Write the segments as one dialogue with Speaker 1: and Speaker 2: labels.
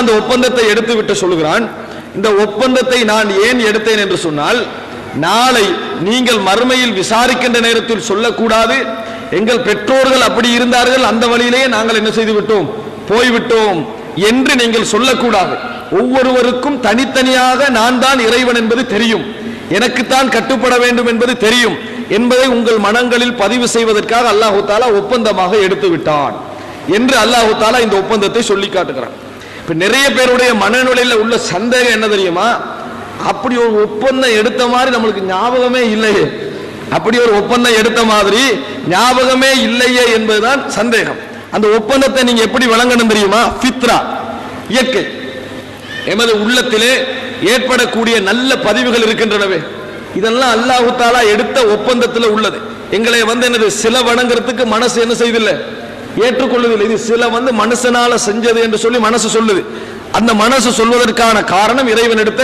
Speaker 1: அந்த ஒப்பந்தத்தை எடுத்து விட்டு சொல்லுகிறான் இந்த ஒப்பந்தத்தை நான் ஏன் எடுத்தேன் என்று சொன்னால் நாளை நீங்கள் மறுமையில் விசாரிக்கின்ற நேரத்தில் சொல்லக்கூடாது எங்கள் பெற்றோர்கள் அப்படி இருந்தார்கள் அந்த வழியிலேயே நாங்கள் என்ன செய்து விட்டோம் போய்விட்டோம் என்று நீங்கள் சொல்லக்கூடாது. ஒவ்வொருவருக்கும் தனித்தனியாக நான் தான் இறைவன் என்பது தெரியும். எனக்குத்தான் கட்டுப்பட வேண்டும் என்பது தெரியும். என்பதை உங்கள் மனங்களில் பதிவு செய்வதற்காக அல்லாஹு தாலா ஒப்பந்தமாக எடுத்து விட்டான் என்று அல்லாஹு தாலா இந்த ஒப்பந்தத்தை சொல்லி காட்டுகிறான். இப்ப நிறைய பேருடைய மனநிலையில உள்ள சந்தேகம் என்ன தெரியுமா? அப்படி ஒரு ஒப்பந்தம் எடுத்த மாதிரி நம்மளுக்கு ஞாபகமே இல்லையே. அப்படி ஒரு ஒப்பந்தம் எடுத்த மாதிரி ஞாபகமே இல்லையே என்பதுதான் சந்தேகம். அந்த ஒப்பந்தத்தை நீங்க எப்படி வழங்கணும் தெரியுமா? ஃபித்ரா இயற்கை. எமது உள்ளத்திலே ஏற்படக்கூடிய நல்ல பதிவுகள் இருக்கின்றனவே. இதெல்லாம் அல்லாஹு தாலா எடுத்த ஒப்பந்தத்தில் உள்ளது. எங்களை வந்து என்னது சில வணங்குறதுக்கு மனசு என்ன செய்தில்லை? ஏற்றுக்கொள்வதில்லை இது சில வந்து மனுஷனால செஞ்சது என்று சொல்லி மனசு சொல்லுது. அந்த மனசு சொல்வதற்கான காரணம் இறைவன் எடுத்த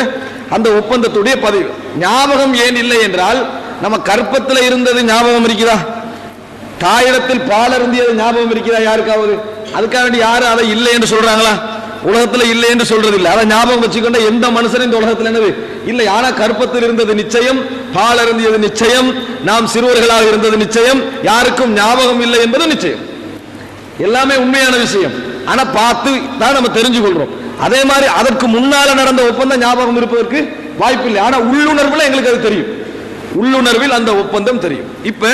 Speaker 1: அந்த ஒப்பந்தத்துடைய பதிவு. ஞாபகம் ஏன் இல்லை என்றால் நம்ம கற்பத்தில் இருந்தது ஞாபகம் இருக்குதா தாயிடத்தில் பால் அருந்தியது ஞாபகம் இருக்கிறதா யாருக்காவது? அதுக்காக வேண்டி யாரும் அதை இல்லை என்று சொல்றாங்களா? உலகத்துல இல்லை என்று சொல்றது இல்லை அதை ஞாபகம் வச்சுக்கொண்ட எந்த மனுஷனும் இந்த உலகத்தில் என்னது? இல்லை ஆனா கற்பத்தில் இருந்தது நிச்சயம் பால் அருந்தியது நிச்சயம் நாம் சிறுவர்களாக இருந்தது நிச்சயம் யாருக்கும் ஞாபகம் இல்லை என்பது நிச்சயம். எல்லாமே உண்மையான விஷயம். ஆனா பார்த்து தான் நம்ம தெரிஞ்சு கொள்றோம் அதே மாதிரி அதற்கு முன்னால நடந்த ஒப்பந்தம் ஞாபகம் இருப்பதற்கு வாய்ப்பு இல்லை ஆனா உள்ளுணர்வுல எங்களுக்கு அது தெரியும். உள்ளுணர்வில் அந்த ஒப்பந்தம் தெரியும். இப்ப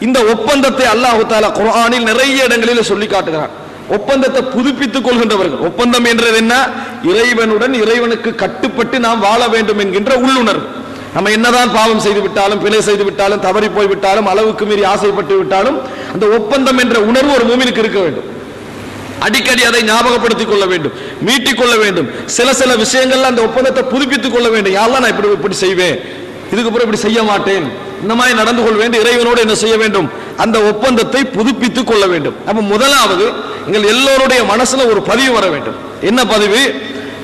Speaker 1: இந்த ஒப்பந்தத்தை அல்லாஹு தாலா நிறைய இடங்களில் சொல்லி காட்டுகிறான். ஒப்பந்தத்தை புதுப்பித்துக் கொள்கின்றவர்கள். ஒப்பந்தம் என்றது என்ன? இறைவனுடன் இறைவனுக்கு கட்டுப்பட்டு நாம் வாழ வேண்டும் என்கின்ற உள்ளுணர்வு. நம்ம என்னதான் பாவம் செய்து விட்டாலும் பிழை செய்து விட்டாலும் தவறி போய் விட்டாலும் அளவுக்கு மீறி ஆசைப்பட்டு விட்டாலும் அந்த ஒப்பந்தம் என்ற உணர்வு ஒரு மூமினுக்கு இருக்க வேண்டும். அடிக்கடி அதை ஞாபகப்படுத்திக் கொள்ள வேண்டும் மீட்டிக் கொள்ள வேண்டும். சில சில விஷயங்கள்ல அந்த ஒப்பந்தத்தை புதுப்பித்துக் கொள்ள வேண்டும். யாரெல்லாம் நான் இப்படி இப்படி செய்வேன்? இதுக்கப்புறம் இப்படி செய்ய மாட்டேன். இந்த மாதிரி நடந்து கொள்ள வேண்டும் இறைவனோடு என்ன செய்ய வேண்டும்? அந்த ஒப்பந்தத்தை புதுப்பித்துக் கொள்ள வேண்டும். அப்ப முதலாவது எங்கள் எல்லோருடைய மனசுல ஒரு பதிவு வர வேண்டும். என்ன பதிவு?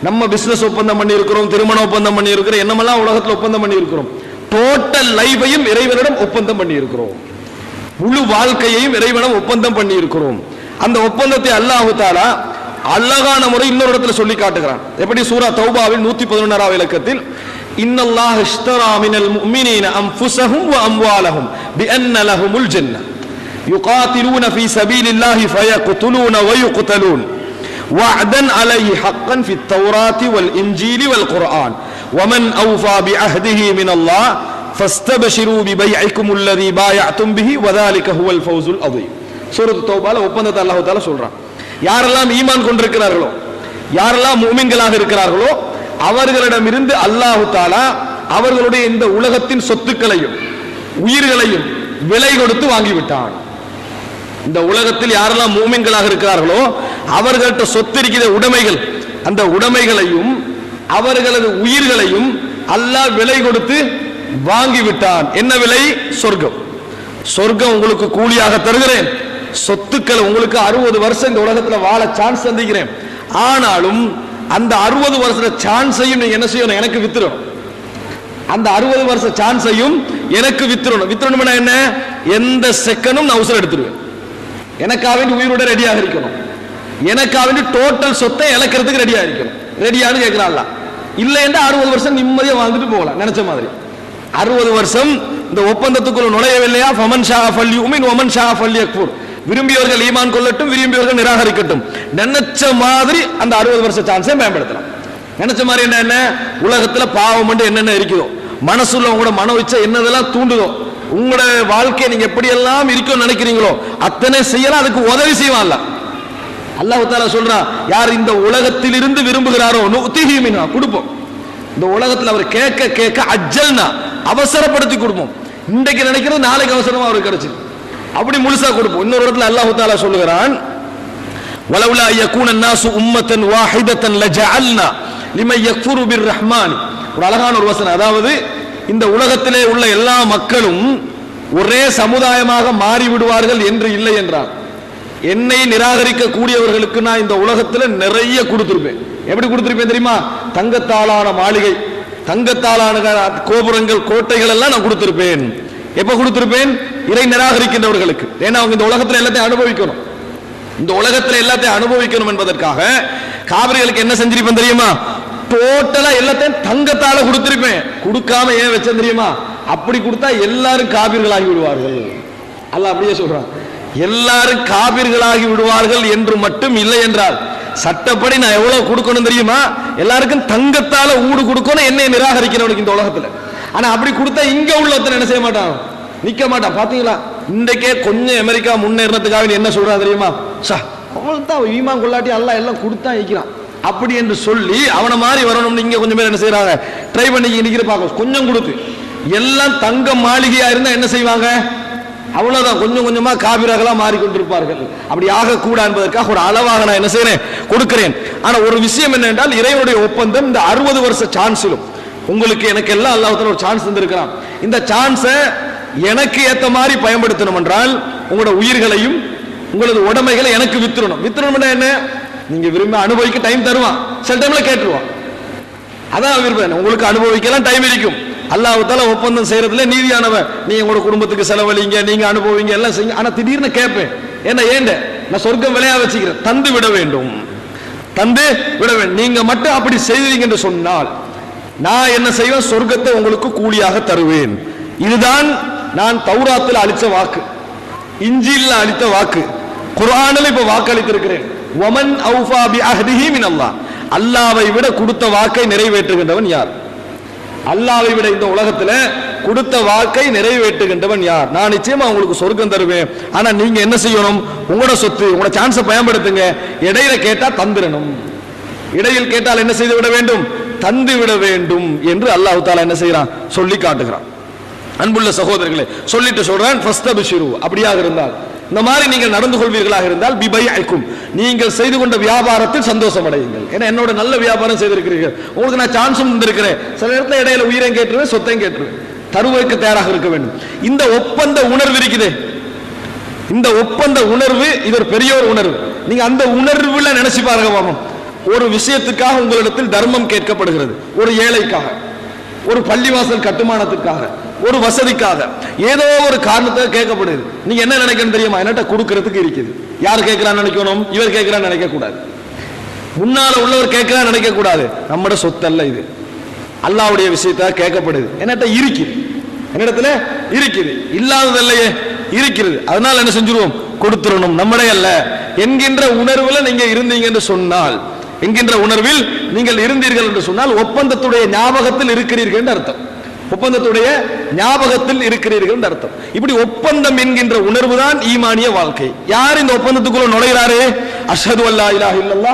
Speaker 1: நம்ம பிசினஸ் ஒப்பந்தம் பண்ணி இருக்கிறோம் திருமண ஒப்பந்தம் பண்ணி இருக்கிறோம் என்னமெல்லாம் உலகத்தில் ஒப்பந்தம் பண்ணி இருக்கிறோம் டோட்டல் லைஃபையும் இறைவனிடம் ஒப்பந்தம் பண்ணி இருக்கிறோம் முழு வாழ்க்கையையும் இறைவனம் ஒப்பந்தம் பண்ணி இருக்கிறோம் அந்த ஒப்பந்தத்தை அல்லாஹு தாலா அழகான முறை இன்னொரு இடத்துல சொல்லி காட்டுகிறான். எப்படி? சூரா தௌபாவின் நூத்தி பதினொன்றாம் இலக்கத்தில் இன்னல்லாஹ் இஷ்தரா மினல் முஃமினீன அன்ஃபுஸஹும் வ அம்வாலஹும் பிஅன்ன லஹுமுல் ஜன்னத் யுகாத்திலூன ஃபீ சபீலில்லாஹி ஃபயக்துலூன வ யுக்தலூன் وعدا عليه حقا في التوراة والإنجيل والقرآن ومن أوفى بعهده من الله فاستبشروا ببيعكم الذي بايعتم به وذلك هو الفوز العظيم சூரத்து தௌபால ஒப்பந்தத்தை அல்லாஹ் தால சொல்றான் யாரெல்லாம் ஈமான் கொண்டிருக்கிறார்களோ யாரெல்லாம் மூமின்களாக இருக்கிறார்களோ அவர்களிடமிருந்து அல்லாஹு தாலா அவர்களுடைய இந்த உலகத்தின் சொத்துக்களையும் உயிர்களையும் விலை கொடுத்து வாங்கிவிட்டான் இந்த உலகத்தில் யாரெல்லாம் மூமின்களாக இருக்கிறார்களோ அவர்கள்ட்ட சொத்து இருக்கிற உடைமைகள் அந்த உடைமைகளையும் அவர்களது உயிர்களையும் அல்லாஹ் விலை கொடுத்து வாங்கி விட்டான் என்ன விலை? சொர்க்கம். சொர்க்கம் உங்களுக்கு கூலியாக தருகிறேன். சொத்துக்கள் உங்களுக்கு அறுபது வருஷம் இந்த உலகத்துல வாழ சான்ஸ் தந்திக்கிறேன் ஆனாலும் அந்த அறுபது வருஷ சான்ஸையும் நீங்க என்ன செய்யணும்? எனக்கு வித்துரும் அந்த அறுபது வருஷ சான்ஸையும் எனக்கு வித்துறணும். வித்துறணும்னா என்ன? எந்த செகண்டும் நான் அவசரம் எடுத்துருவேன். எனக்காக வேண்டி உயிரோட ரெடியாக இருக்கணும். எனக்காக வேண்டி டோட்டல் சொத்தை இழக்கிறதுக்கு ரெடியாக இருக்கணும். ரெடியானு கேட்கிறான்ல இல்லைன்னா அறுபது வருஷம் நிம்மதியாக வாழ்ந்துட்டு போகலாம். நினைச்ச மாதிரி. அறுபது வருஷம் இந்த ஒப்பந்தத்துக்குள்ள நுழையவில்லையா? ஃபமன் ஷா ஃபல் உமின் ஒமன் ஷா ஃபல் அக்பூர் விரும்பியவர்கள் ஈமான் கொள்ளட்டும் விரும்பியவர்கள் நிராகரிக்கட்டும். நினைச்ச மாதிரி அந்த அறுபது வருஷ சான்ஸை மேம்படுத்தலாம். நினைச்ச மாதிரி என்ன என்ன? உலகத்துல பாவம் வந்து என்னென்ன இருக்குதோ? மனசுல உங்களோட மன வச்ச என்னதெல்லாம் தூண்டுதோ? உங்களோட வாழ்க்கையை நீங்க எப்படியெல்லாம் இருக்கும்னு நினைக்கிறீங்களோ அத்தனை செய்யலாம் அதுக்கு உதவி செய்வான் அல்ல அல்லாஹால சொல்றான் யார் இந்த உலகத்தில் இருந்து விரும்புகிறாரோ நூத்திஹீமினா கொடுப்போம். இந்த உலகத்தில் அவர் கேட்க கேட்க அஜல்னா அவசரப்படுத்தி கொடுப்போம். இன்றைக்கு நினைக்கிறது நாளைக்கு அவசரமா அவருக்கு கிடைச்சு அப்படி முழுசா கொடுப்போம். இன்னொரு இடத்துல அல்லாஹு தாலா சொல்லுகிறான் வலவுலா யக்கூன நாசு உம்மத்தன் வாஹிதத்தன் லஜஅல்னா லிமை யக்ஃபுரு பிர் ரஹ்மான். ஒரு அழகான ஒரு வசனம். அதாவது இந்த உலகத்திலே உள்ள எல்லா மக்களும் ஒரே சமுதாயமாக மாறிவிடுவார்கள் என்று இல்லை என்றார். என்னை நிராகரிக்க கூடியவர்களுக்கு நான் இந்த உலகத்தில் நிறைய கொடுத்திருப்பேன். எப்படி கொடுத்திருப்பேன் தெரியுமா? தங்கத்தாலான மாளிகை தங்கத்தாலான கோபுரங்கள் கோட்டைகள் எல்லாம் நான் கொடுத்திருப்பேன். எப்ப கொடுத்திருப்பேன்? இறை நிராகரிக்கின்றவர்களுக்கு. ஏன்னா அவங்க இந்த உலகத்தில் எல்லாத்தையும் அனுபவிக்கணும். இந்த உலகத்தில் எல்லாத்தையும் அனுபவிக்கணும் என்பதற்காக காவிரிகளுக்கு என்ன செஞ்சிருப்பேன் தெரியுமா? டோட்டலா எல்லாத்தையும் தங்கத்தால கொடுத்திருப்பேன். கொடுக்காம ஏன் வச்சேன் தெரியுமா? அப்படி கொடுத்தா எல்லாரும் காபிர்களாகி விடுவார்கள். அல்ல அப்படியே சொல்றான். எல்லாரும் காபிர்களாகி விடுவார்கள் என்று மட்டும் இல்லை என்றால் சட்டப்படி நான் எவ்வளவு கொடுக்கணும் தெரியுமா? எல்லாருக்கும் தங்கத்தால ஊடு கொடுக்கணும் என்னை நிராகரிக்கிறவனுக்கு இந்த உலகத்துல. ஆனா அப்படி கொடுத்தா இங்க உள்ளவத்தன் என்ன செய்ய மாட்டான்? நிக்க மாட்டான். பாத்தீங்களா? இன்றைக்கே கொஞ்சம் அமெரிக்கா முன்னேறினதுக்காக என்ன சொல்றான் தெரியுமா? சா அவன் தான் ஈமான் கொள்ளாட்டி அல்லாஹ் எல்லாம் கொடுத்தா வைக்கிறான் அப்படி என்று சொல்லி அவனை மாதிரி வரணும்னு இங்க கொஞ்சம் பேர் என்ன செய்யறாங்க ட்ரை பண்ணி நிக்கிற பார்க்க கொஞ்சம் கொடுத்து. எல்லாம் தங்க மாளிகையா இருந்தா என்ன செய்வாங்க? அவ்வளவுதான். கொஞ்சம் கொஞ்சமா மாறி மாறிக்கொண்டிருப்பார்கள். அப்படி ஆகக்கூடா என்பதற்காக ஒரு அளவாக நான் என்ன செய்யறேன் கொடுக்கிறேன். ஆனா ஒரு விஷயம் என்ன என்றால் இறைவனுடைய ஒப்பந்தம் இந்த அறுபது வருஷ சான்ஸிலும் உங்களுக்கு எனக்கு எல்லாம் அல்லாஹ் ஒரு சான்ஸ் தந்திருக்கிறான். இந்த சான்ஸை எனக்கு ஏத்த மாதிரி பயன்படுத்தணும் என்றால் உங்களோட உயிர்களையும் உங்களது உடமைகளை எனக்கு வித்துறணும் வித்துறணும்னா என்ன? நீங்க விரும்பி அனுபவிக்க டைம் தருவான். சில டைம்ல கேட்டுருவான். அதான் விரும்புறேன். உங்களுக்கு அனுபவிக்கலாம் டைம் இருக்கும். அல்லாஹ்வுத்தால ஒப்பந்தம் செய்யறதுல நீதியானவன். நீ உங்களோட குடும்பத்துக்கு செலவழிங்க நீங்க அனுபவிங்க எல்லாம் செய்யுங்க ஆனா திடீர்னு கேட்பேன் என்ன ஏண்ட? நான் சொர்க்கம் விளையா வச்சுக்கிறேன். தந்து விட வேண்டும். தந்து விட வேண்டும். நீங்க மட்டும் அப்படி செய்வீங்க என்று சொன்னால் நான் என்ன செய்வேன்? சொர்க்கத்தை உங்களுக்கு கூலியாக தருவேன். இதுதான் நான் தௌராத்தில் அளித்த வாக்கு. இஞ்சியில் அளித்த வாக்கு. குரானில் இப்ப வாக்களித்திருக்கிறேன். ஒமன் அவுஃபா பி அஹ்திஹி மின் அல்லாஹ் அல்லாவை விட கொடுத்த வாக்கை நிறைவேற்றுகின்றவன் யார்? அல்லாவை விட இந்த உலகத்துல கொடுத்த வாக்கை நிறைவேற்றுகின்றவன் யார்? நான் நிச்சயமா உங்களுக்கு சொர்க்கம் தருவேன். ஆனா நீங்க என்ன செய்யணும்? உங்களோட சொத்து உங்களோட சான்ஸை பயன்படுத்துங்க. இடையில கேட்டா தந்திரணும் இடையில் கேட்டால் என்ன செய்து விட வேண்டும்? தந்து விட வேண்டும் என்று அல்லாஹ் தாலா என்ன செய்யறான் சொல்லி காட்டுகிறான். அன்புள்ள சகோதரர்களே சொல்லிட்டு சொல்றேன் ஃபர்ஸ்ட் அப்படியாக இருந்தால் இந்த மாதிரி நீங்கள் நடந்து கொள்வீர்களாக இருந்தால் பிபைக்கும் நீங்கள் செய்து கொண்ட வியாபாரத்தில் சந்தோஷம் அடையுங்கள் ஏன்னா என்னோட நல்ல வியாபாரம் செய்திருக்கிறீர்கள். உங்களுக்கு நான் சான்ஸும் தந்திருக்கிறேன். சில நேரத்தில் இடையில உயிரையும் கேட்டுருவேன் சொத்தையும் கேட்டுருவேன். தருவதற்கு தயாராக இருக்க வேண்டும். இந்த ஒப்பந்த உணர்வு இருக்குது. இந்த ஒப்பந்த உணர்வு இது ஒரு பெரிய ஒரு உணர்வு. நீங்க அந்த உணர்வுல நினைச்சு பாருங்க பாப்போம் ஒரு விஷயத்துக்காக உங்களிடத்தில் தர்மம் கேட்கப்படுகிறது. ஒரு ஏழைக்காக. ஒரு பள்ளிவாசல் கட்டுமானத்துக்காக ஒரு வசதிக்காக. ஏதோ ஒரு காரணத்தை கேட்கப்படுது நீங்க என்ன நினைக்கணும் தெரியுமா? என்னட்ட கொடுக்கறதுக்கு இருக்குது. யார் கேட்கிறான்னு நினைக்கணும்? இவர் கேட்கிறான்னு நினைக்க கூடாது முன்னால உள்ளவர் கேட்கிறான்னு நினைக்க கூடாது நம்மட சொத்தல்ல இது. அல்லாவுடைய விஷயத்த கேட்கப்படுது. என்னட்ட இருக்குது. என்னிடத்துல இருக்குது. இல்லாதது இல்லையே இருக்கிறது. அதனால என்ன செஞ்சிருவோம்? கொடுத்துடணும் நம்மளே அல்ல. என்கின்ற உணர்வுல நீங்க இருந்தீங்க என்று சொன்னால் என்கின்ற உணர்வில் நீங்கள் இருந்தீர்கள் என்று சொன்னால் ஒப்பந்தத்துடைய ஞாபகத்தில் இருக்கிறீர்கள் என்று அர்த்தம். ஒப்பந்தத்துடைய ஞாபகத்தில் இருக்கிறீர்கள் அர்த்தம். இப்படி ஒப்பந்தம் என்கின்ற உணர்வு தான் ஈமானிய வாழ்க்கை. யார் இந்த ஒப்பந்தத்துக்குள்ள நுழைகிறாரு? அஷ்ஹது அல்லா இலா இல்லல்லா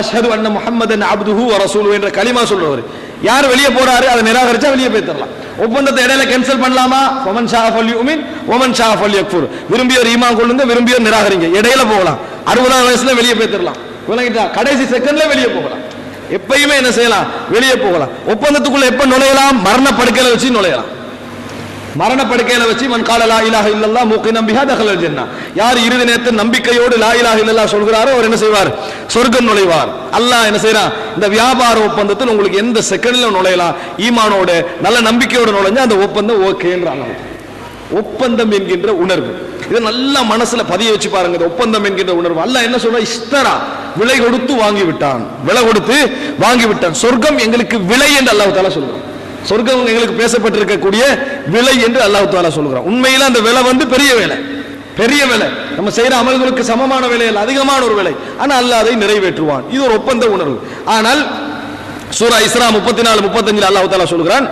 Speaker 1: அஷது அண்ண அன்ன அன் அப்துஹு வ என்ற களிமா சொல்றவர். யார் வெளியே போறாரு? அதை நிராகரிச்சா வெளியே போய்த்தரலாம் ஒப்பந்தத்தை இடையில கேன்சல் பண்ணலாமா? ஒமன் ஷா ஃபல் யுமின் ஒமன் ஷா ஃபல் யக்ஃபுர் விரும்பியோர் ஈமா கொள்ளுங்க விரும்பியோர் நிராகரிங்க. இடையில போகலாம். அறுபதாம் வயசுல வெளியே போய் விளங்கிட்டா கடைசி செகண்ட்ல வெளியே போகலாம். எப்பயுமே என்ன செய்யலாம்? வெளியே போகலாம். ஒப்பந்தத்துக்குள்ள எப்ப நுழையலாம்? மரண படுக்கையில வச்சு நுழையலாம். மரண படுக்கையில வச்சு மன் கால லா இலாஹ இல்லல்லா மூக்கை நம்பியா தகவல் ஜென்னா. யார் இறுதி நேரத்தில் நம்பிக்கையோடு லா இலாக இல்லல்லா சொல்கிறாரோ அவர் என்ன செய்வார்? சொர்க்கம் நுழைவார். அல்லாஹ் என்ன செய்யறான்? இந்த வியாபார ஒப்பந்தத்தில் உங்களுக்கு எந்த செகண்ட்ல நுழையலாம்? ஈமானோட நல்ல நம்பிக்கையோட நுழைஞ்சா அந்த ஒப்பந்தம் ஓகேன்றாங்க ஒப்பந்தம் என்கின்ற உணர்வு. இதை நல்லா மனசுல பதிய வச்சு பாருங்க ஒப்பந்தம் என்கின்ற உணர்வு. அல்ல என்ன சொல்ற இஸ்தரா விலை கொடுத்து வாங்கி விட்டான். விலை கொடுத்து வாங்கி விட்டான். சொர்க்கம் எங்களுக்கு விலை என்று அல்லாஹ் தாலா சொல்றான். சொர்க்கம் எங்களுக்கு பேசப்பட்டிருக்கக்கூடிய விலை என்று அல்லாஹ் தாலா சொல்கிறான் உண்மையில அந்த விலை வந்து பெரிய வேலை. பெரிய விலை. நம்ம செய்யற அமல்களுக்கு சமமான விலை அல்ல அதிகமான ஒரு விலை. ஆனால் அல்லாஹ் அதை நிறைவேற்றுவான். இது ஒரு ஒப்பந்த உணர்வு. ஆனால் சூரா இஸ்ரா முப்பத்தி நாலு முப்பத்தஞ்சு அல்லாஹ் தாலா சொல்கிறான்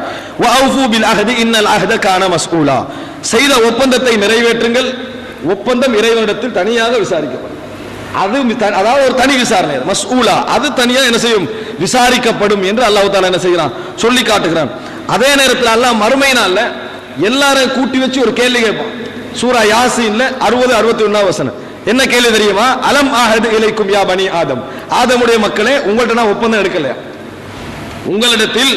Speaker 1: செய்த ஒப்பந்தத்தை நிறைவேற்றுங்கள். ஒப்பந்தம் இறைவனிடத்தில் தனியாக விசாரிக்கப்படும். அது அதாவது ஒரு தனி விசாரணை மஸ்ஊலா. அது தனியாக என்ன செய்யும்? விசாரிக்கப்படும் என்று அல்லாஹ் தாலா என்ன செய்கிறான்? சொல்லி காட்டுகிறான். அதே நேரத்தில் அல்லாஹ் மறுமை எல்லாரையும் கூட்டி வச்சு ஒரு கேள்வி கேட்பான். சூரா யாசின்ல அறுபது அறுபத்தி ஒன்னாம் வசனம். என்ன கேள்வி தெரியுமா? அலம் ஆஹது இலைக்கும் யா பனி ஆதம். ஆதமுடைய மக்களே உங்கள்ட்ட நான் ஒப்பந்தம் எடுக்கலையா? உங்களிடத்தில்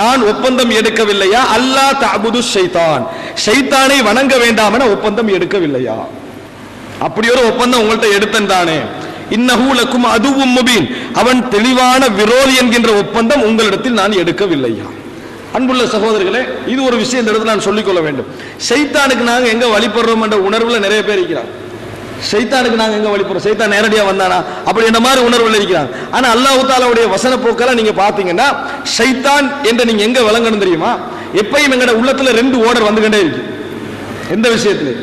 Speaker 1: நான் ஒப்பந்தம் எடுக்கவில்லையா? அல்லாஹ் தஅபுது ஷைதான் ஷைத்தானை வணங்க வேண்டாம் என ஒப்பந்தம் எடுக்கவில்லையா? அப்படி ஒரு ஒப்பந்தம் உங்கள்கிட்ட எடுத்தன் தானே. இன்னஹு அதுவும் முபீன். அவன் தெளிவான விரோதி என்கின்ற ஒப்பந்தம் உங்களிடத்தில் நான் எடுக்கவில்லையா? அன்புள்ள சகோதரர்களே இது ஒரு விஷயம் இந்த இடத்துல நான் சொல்லிக்கொள்ள வேண்டும். ஷைத்தானுக்கு நாங்க எங்க வழிபடுறோம் என்ற உணர்வுல நிறைய பேர் இருக்கிறார் சைத்தானுக்கு நாங்க எங்க வழிபடுறோம்? சைத்தான் நேரடியா வந்தானா? அப்படி இந்த மாதிரி உணர்வுல இருக்கிறாங்க. ஆனா அல்லாஹு தாலாவுடைய வசன போக்கெல்லாம் நீங்க பாத்தீங்கன்னா சைத்தான் என்று நீங்க எங்க விளங்கணும் தெரியுமா? எப்பயும் எங்கட உள்ளத்துல ரெண்டு ஓடர் வந்துகிட்டே இருக்கு. எந்த விஷயத்துல?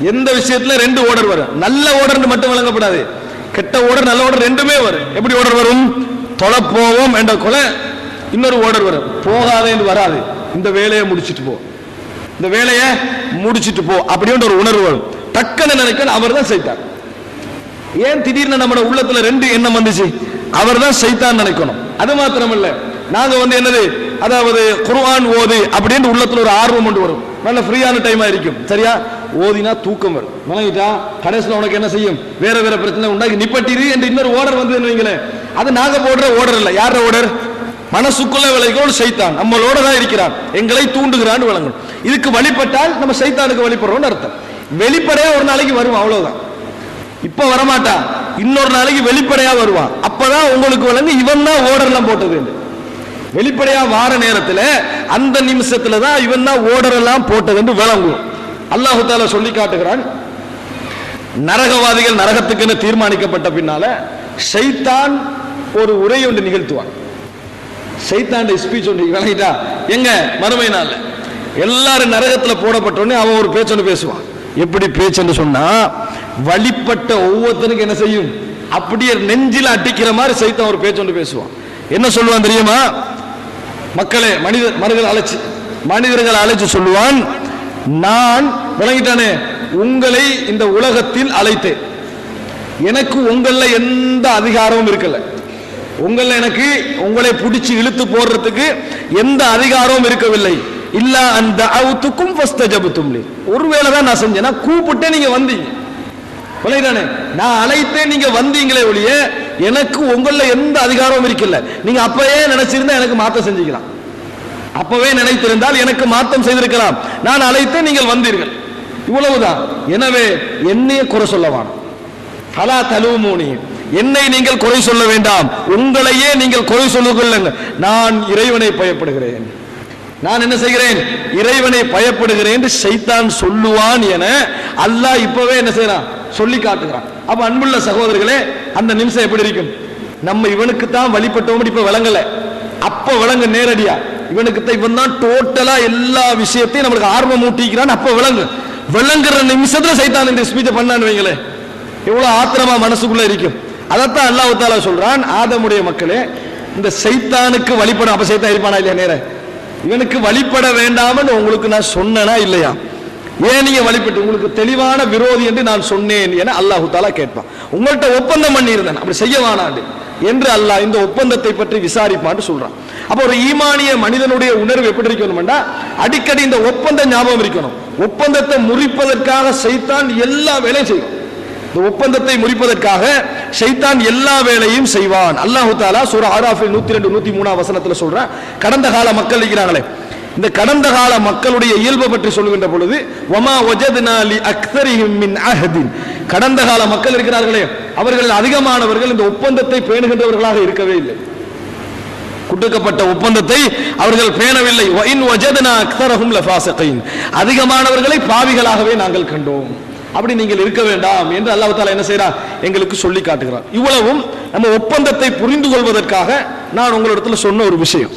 Speaker 1: எந்த விஷயத்துல ரெண்டு ஓடர் வரும்? நல்ல ஓடர் மட்டும் வழங்கப்படாது. கெட்ட ஓடர் நல்ல ஓடர் ரெண்டுமே வரும். எப்படி ஓடர் வரும்? தொலை போவோம் என்ற கொலை இன்னொரு ஓடர் வரும். போகாதே என்று வராது. இந்த வேலையை முடிச்சிட்டு போ. இந்த வேலையை முடிச்சிட்டு போ. அப்படின்ற ஒரு உணர்வு வரும். டக்குன்னு நினைக்கணும் அவர் தான் செய்தார் ஏன் திடீர்னு நம்ம உள்ளத்துல ரெண்டு எண்ணம் வந்துச்சு? அவர் தான் செய்தான்னு நினைக்கணும். அது மாத்திரமல்ல. நாங்க வந்து என்னது? அதாவது குர்ஆன் ஓது அப்படின்னு உள்ளத்துல ஒரு ஆர்வம் கொண்டு வரும். நல்ல ஃப்ரீயான டைம் இருக்கும். சரியா? ஓதினா தூக்கம் வரும். வணங்கிட்டா கடைசியில் உனக்கு என்ன செய்யும்? வேற வேற பிரச்சனை உண்டாக்கி நிப்பட்டிரு என்று இன்னொரு ஓடர் வந்து வைங்களேன். அது நாங்க போடுற ஓடர் இல்லை. யார ஓடர்? மனசுக்குள்ள விளைகோள் சைத்தான். நம்மளோட தான் இருக்கிறான். எங்களை தூண்டுகிறான்னு விளங்கணும். இதுக்கு வழிபட்டால் நம்ம சைத்தானுக்கு வழிபடுறோம்னு அர்த்தம். வெளிப்படையா ஒரு நாளைக்கு வரும் அவ்வளவுதான். இப்ப வரமாட்டான். இன்னொரு நாளைக்கு வெளிப்படையா வருவான். அப்பதான் உங்களுக்கு விளங்கு இவன் தான் ஓடர்லாம் போட்டது என்று. வெளிப்படையா வார நேரத்துல அந்த நிமிஷத்துல தான் இவன் தான் ஓடரெல்லாம் போட்டது என்று விளங்கும். அல்லாஹு தால சொல்லி காட்டுகிறான். நரகவாதிகள் நரகத்துக்குன்னு தீர்மானிக்கப்பட்ட பின்னால சைத்தான் ஒரு உரை ஒன்று நிகழ்த்துவான். சைத்தாண்ட ஸ்பீச் ஒன்று விளங்கிட்டா? எங்க? மறுமை எல்லாரும் நரகத்துல போடப்பட்ட உடனே அவன் ஒரு பேச்சொன்னு பேசுவான். எப்படி பேச்சுன்னு சொன்னா வழிபட்ட ஒவ்வொருத்தனுக்கு என்ன செய்யும்? அப்படியே நெஞ்சில அடிக்கிற மாதிரி சைத்தான் ஒரு பேச்சொன்னு பேசுவான். என்ன சொல்லுவான் தெரியுமா? மக்களே மனிதர் மனிதர்கள் அழைச்சு மனிதர்கள் அழைச்சு சொல்லுவான் நான் விளங்கிட்டானே உங்களை இந்த உலகத்தில் அழைத்தேன். எனக்கு உங்களில் எந்த அதிகாரமும் இருக்கல. உங்களில் எனக்கு உங்களை பிடிச்சி இழுத்து போடுறதுக்கு எந்த அதிகாரமும் இருக்கவில்லை. இல்ல அந்த அவுத்துக்கும் ஃபஸ்தஜபத்தும் ஒருவேளை தான் நான் செஞ்சேன் நான் கூப்பிட்டே நீங்க வந்தீங்க. விளையாடனே நான் அழைத்தேன் நீங்க வந்தீங்களே ஒழிய எனக்கு உங்கள எந்த அதிகாரமும் இருக்கல நீங்க அப்பவே நினைச்சிருந்தா எனக்கு மாற்றம் செஞ்சுக்கலாம். அப்பவே நினைத்திருந்தால் எனக்கு மாத்தம் செய்திருக்கலாம். நான் அழைத்து நீங்கள் வந்தீர்கள். இவ்வளவுதான். எனவே என்னையே குறை சொல்லவான் அலா தலுமூனி. என்னை நீங்கள் குறை சொல்ல வேண்டாம். உங்களையே நீங்கள் குறை சொல்லிக் கொள்ளுங்க நான் இறைவனை பயப்படுகிறேன். நான் என்ன செய்கிறேன்? இறைவனை பயப்படுகிறேன் என்று சைத்தான் சொல்லுவான் என அல்லாஹ் இப்பவே என்ன செய்யறான் சொல்லி காட்டுகிறான். அப்ப அன்புள்ள சகோதரர்களே அந்த நிமிஷம் எப்படி இருக்கும்? நம்ம இவனுக்கு தான் வழிபட்டோம் இப்ப விளங்கல. அப்ப விளங்க நேரடியா. இவனுக்கு தான் இவன் தான் டோட்டலா எல்லா விஷயத்தையும் நம்மளுக்கு ஆர்வம் ஊட்டிக்கிறான் அப்ப விளங்கு. விளங்குற நிமிஷத்துல சைத்தான் இந்த ஸ்பீச்சை பண்ணான்னு வைங்களேன் எவ்வளவு ஆத்திரமா மனசுக்குள்ள இருக்கும். அதைத்தான் அல்லாஹ் தாலா சொல்றான் ஆதமுடைய மக்களே இந்த சைத்தானுக்கு வழிபட அப்ப சைத்தான் இருப்பானா இல்லையா நேர? இவனுக்கு வழிபட வேண்டாம்னு உங்களுக்கு நான் சொன்னனா இல்லையா? ஏன் நீங்க வழிபட்டு? உங்களுக்கு தெளிவான விரோதி என்று நான் சொன்னேன் என அல்லாஹு தாலா கேட்பான். உங்கள்கிட்ட ஒப்பந்தம் பண்ணியிருந்தேன். அப்படி செய்ய வேணாண்டு என்று அல்லாஹ் இந்த ஒப்பந்தத்தை பற்றி விசாரிப்பான்னு சொல்றான். அப்போ ஒரு ஈமானிய மனிதனுடைய உணர்வு எப்படி இருக்கணும்னா அடிக்கடி இந்த ஒப்பந்தம் ஞாபகம் இருக்கணும். ஒப்பந்தத்தை முறிப்பதற்காக சைத்தான் எல்லா வேலையும் செய்யும் இந்த ஒப்பந்தத்தை முறிப்பதற்காக ஷைத்தான் எல்லா வேலையும் செய்வான். அல்லாஹு தாலா சூரா ஆராஃபில் நூத்தி ரெண்டு நூத்தி மூணாம் வசனத்துல சொல்றான் கடந்த கால மக்கள் இருக்கிறாங்களே இந்த கடந்த கால மக்களுடைய இயல்பு பற்றி சொல்லுகின்ற பொழுது ஒமா ஒஜதுனாலி அக்தரிஹிம் மின் அஹதின். கடந்த கால மக்கள் இருக்கிறார்களே அவர்கள் அதிகமானவர்கள் இந்த ஒப்பந்தத்தை பேணுகின்றவர்களாக இருக்கவே இல்லை. குட்டுக்கப்பட்ட ஒப்பந்தத்தை அவர்கள் பேணவில்லை. வஇன் வஜத்னா அக்தரஹும் லஃபாசிகைன். அதிகமானவர்களை பாவிகளாகவே நாங்கள் கண்டோம். அப்படி நீங்கள் இருக்க வேண்டாம் என்று அல்லாஹ் தாலா என்ன செய்யறா எங்களுக்கு சொல்லி காட்டுகிறார் இவ்வளவும் நம்ம ஒப்பந்தத்தை புரிந்து கொள்வதற்காக நான் உங்களிடத்துல சொன்ன ஒரு விஷயம்.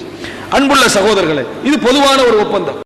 Speaker 1: அன்புள்ள சகோதரர்களே இது பொதுவான ஒரு ஒப்பந்தம்.